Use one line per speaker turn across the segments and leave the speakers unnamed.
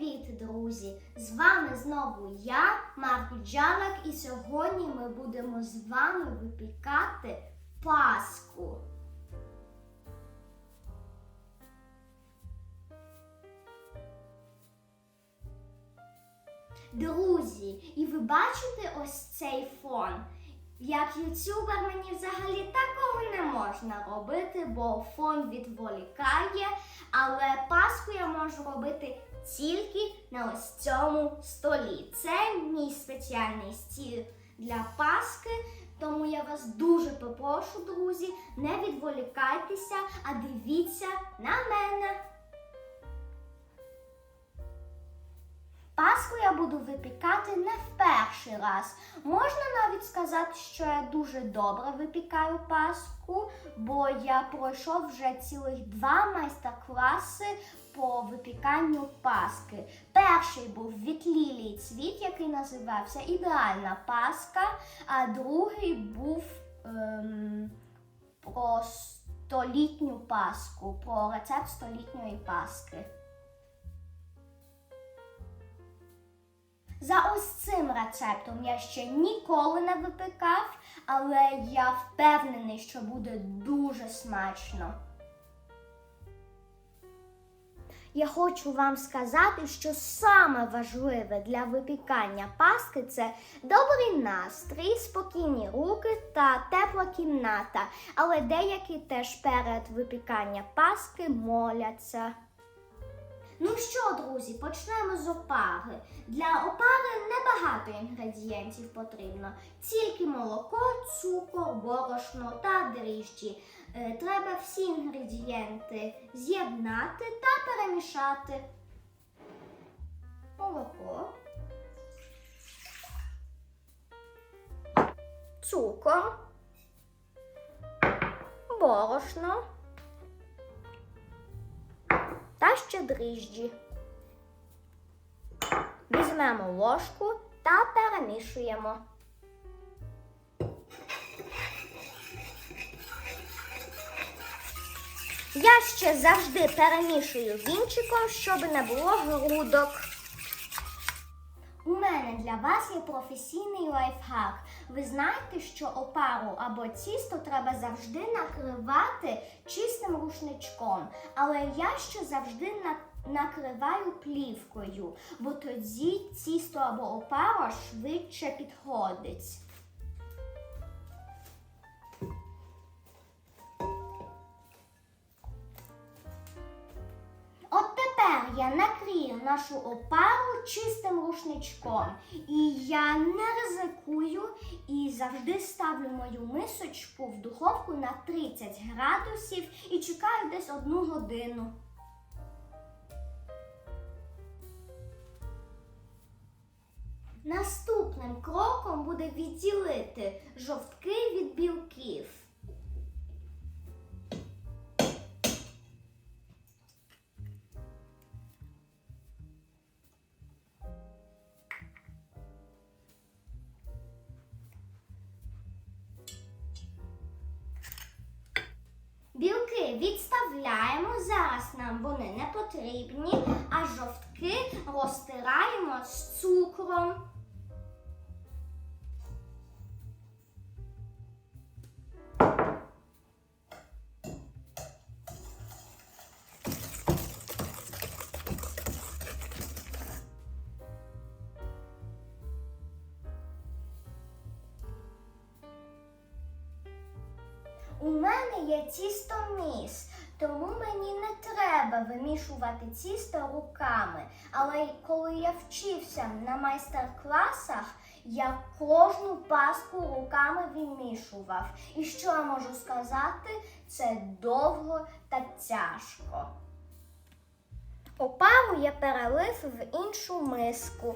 Привіт, друзі! З вами знову я, Марк Джалак, і сьогодні ми будемо з вами випікати паску. Друзі, і ви бачите ось цей фон? Як ютубер мені взагалі такого не можна робити, бо фон відволікає, але паску я можу робити тільки на ось цьому столі. Це мій спеціальний стіл для паски, тому я вас дуже попрошу, друзі, не відволікайтеся, а дивіться на мене. Паску я буду випікати не в перший раз. Можна навіть сказати, що я дуже добре випікаю паску, бо я пройшов вже цілих два майстер-класи по випіканню паски. Перший був від Лілії Цвіт, який називався Ідеальна паска, а другий був ем, про столітню паску, про рецепт столітньої паски. За ось цим рецептом я ще ніколи не випікав, але я впевнений, що буде дуже смачно. Я хочу вам сказати, що саме важливе для випікання паски це добрий настрій, спокійні руки та тепла кімната. Але деякі теж перед випіканням паски моляться. Ну що, друзі, почнемо з опари. Для опари небагато інгредієнтів потрібно, тільки молоко, цукор, борошно та дріжджі. Е, Треба всі інгредієнти з'єднати та перемішати. Молоко, цукор, борошно та ще дріжджі. Візьмемо ложку та перемішуємо. Я ще завжди перемішую вінчиком, щоб не було грудок. У мене для вас є професійний лайфхак. Ви знаєте, що опару або тісто треба завжди накривати чистим рушничком, але я ще завжди накриваю плівкою, бо тоді тісто або опара швидше підходить. От тепер я нашу опару чистим рушничком. І я не ризикую і завжди ставлю мою мисочку в духовку на 30 градусів і чекаю десь одну годину. Наступним кроком буде відділити жовтки від білків. Білки відставляємо, зараз нам вони не потрібні, а жовтки розтираємо з цукром. У мене є тістоміс, тому мені не треба вимішувати тісто руками. Але коли я вчився на майстер-класах, я кожну паску руками вимішував. І що я можу сказати, це довго та тяжко. Опару я перелив в іншу миску.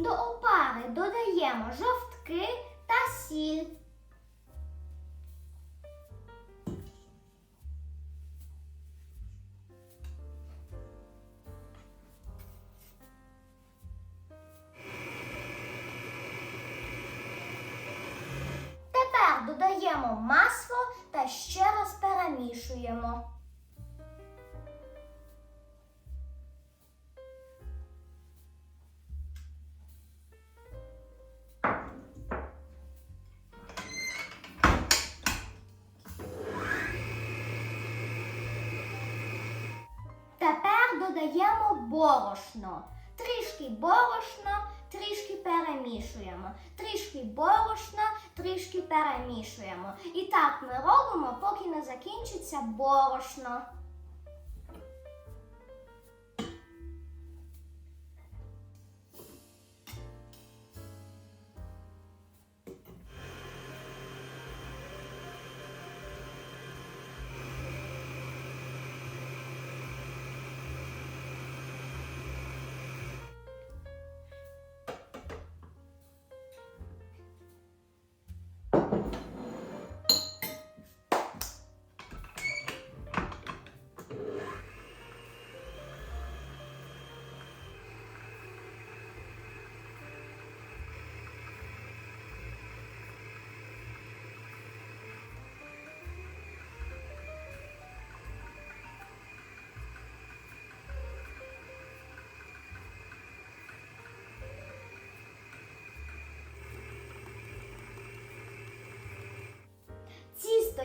До опари додаємо жовтки та сіль. Додаємо масло та ще раз перемішуємо. Додаємо борошно. Трішки борошна, трішки перемішуємо. Трішки борошна, трішки перемішуємо. І так ми робимо, поки не закінчиться борошно.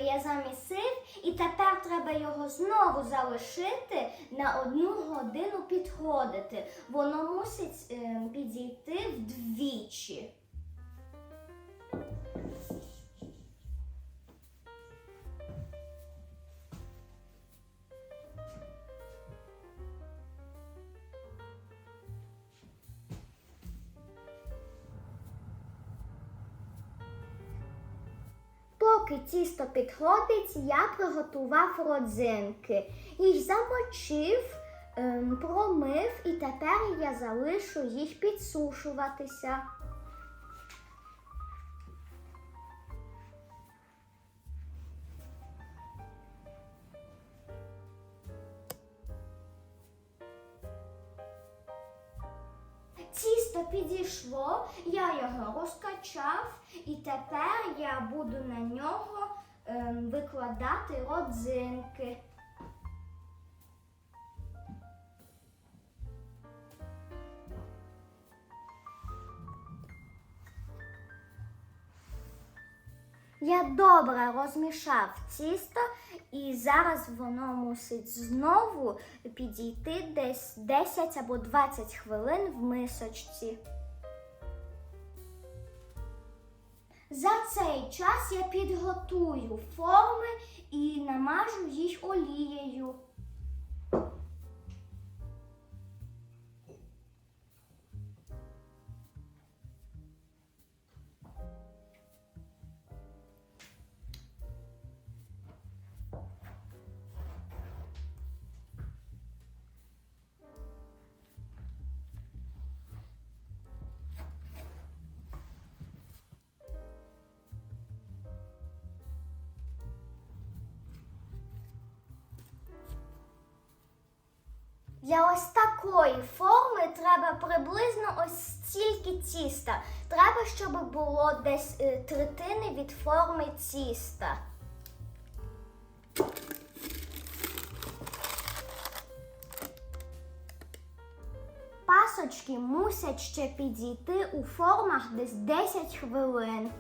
Я замісив, і тепер треба його знову залишити на одну годину підходити. Воно мусить е, підійти вдвічі. Поки тісто підходить, я приготував родзинки. Їх замочив, ем, промив і тепер я залишу їх підсушуватися. Тісто підійшло, я його розкачав, і тепер я буду на нього ем, викладати родзинки. Я добре розмішав тісто, і зараз воно мусить знову підійти десь 10 або 20 хвилин в мисочці. За цей час я підготую форми і намажу їх олією. Для ось такої форми треба приблизно ось стільки тіста. Треба, щоб було десь е, третини від форми тіста. Пасочки мусять ще підійти у формах десь 10 хвилин.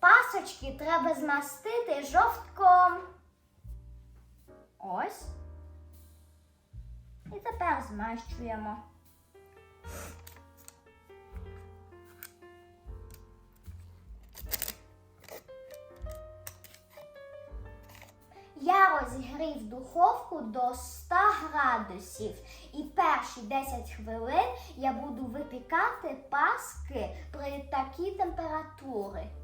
Пасочки треба змастити жовтком. Змащуємо. Я розігрів духовку до 100 градусів. І перші 10 хвилин я буду випікати паски при такій температурі.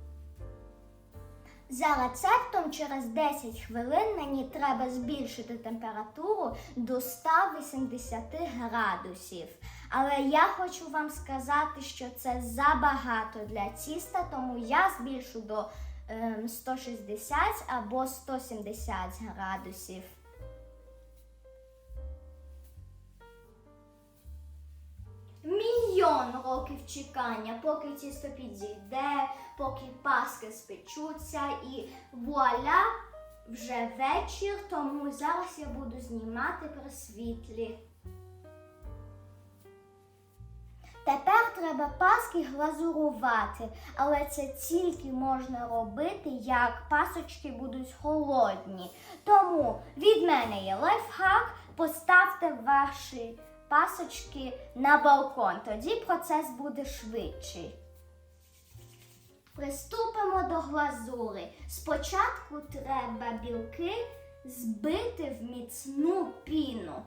За рецептом через 10 хвилин мені треба збільшити температуру до 180 градусів. Але я хочу вам сказати, що це забагато для тіста, тому я збільшу до ем, 160 або 170 градусів. Мільйон років чекання, поки тісто підійде, поки паски спечуться і вуаля, вже вечір, тому зараз я буду знімати при світлі. Тепер треба паски глазурувати, але це тільки можна робити, як пасочки будуть холодні. Тому від мене є лайфхак, поставте ваші пасочки на балкон, тоді процес буде швидший. Приступимо до глазури. Спочатку треба білки збити в міцну піну.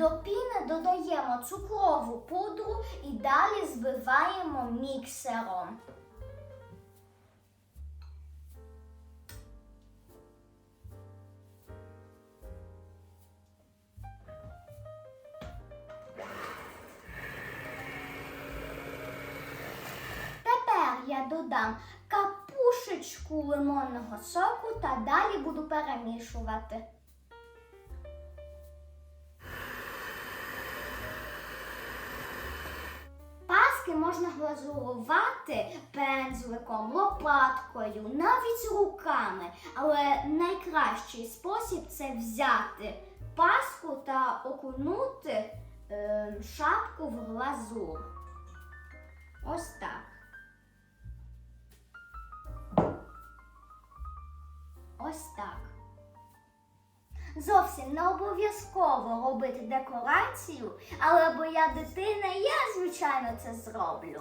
До піни додаємо цукрову пудру і далі збиваємо міксером. Тепер я додам капушечку лимонного соку та далі буду перемішувати. Можна пензликом, лопаткою, навіть руками. Але найкращий спосіб це взяти паску та окунути е, шапку в глазур. Ось так. Ось так. Зовсім не обов'язково робити декорацію, але бо я дитина, я, звичайно, це зроблю.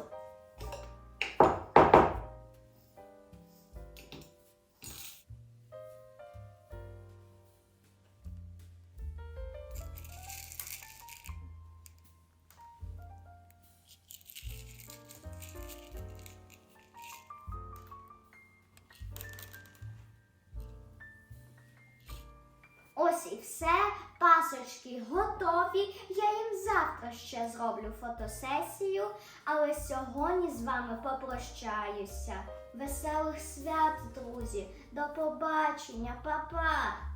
Ось і все, пасочки готові. Я їм завтра ще зроблю фотосесію, але сьогодні з вами попрощаюся. Веселих свят, друзі! До побачення, па-па!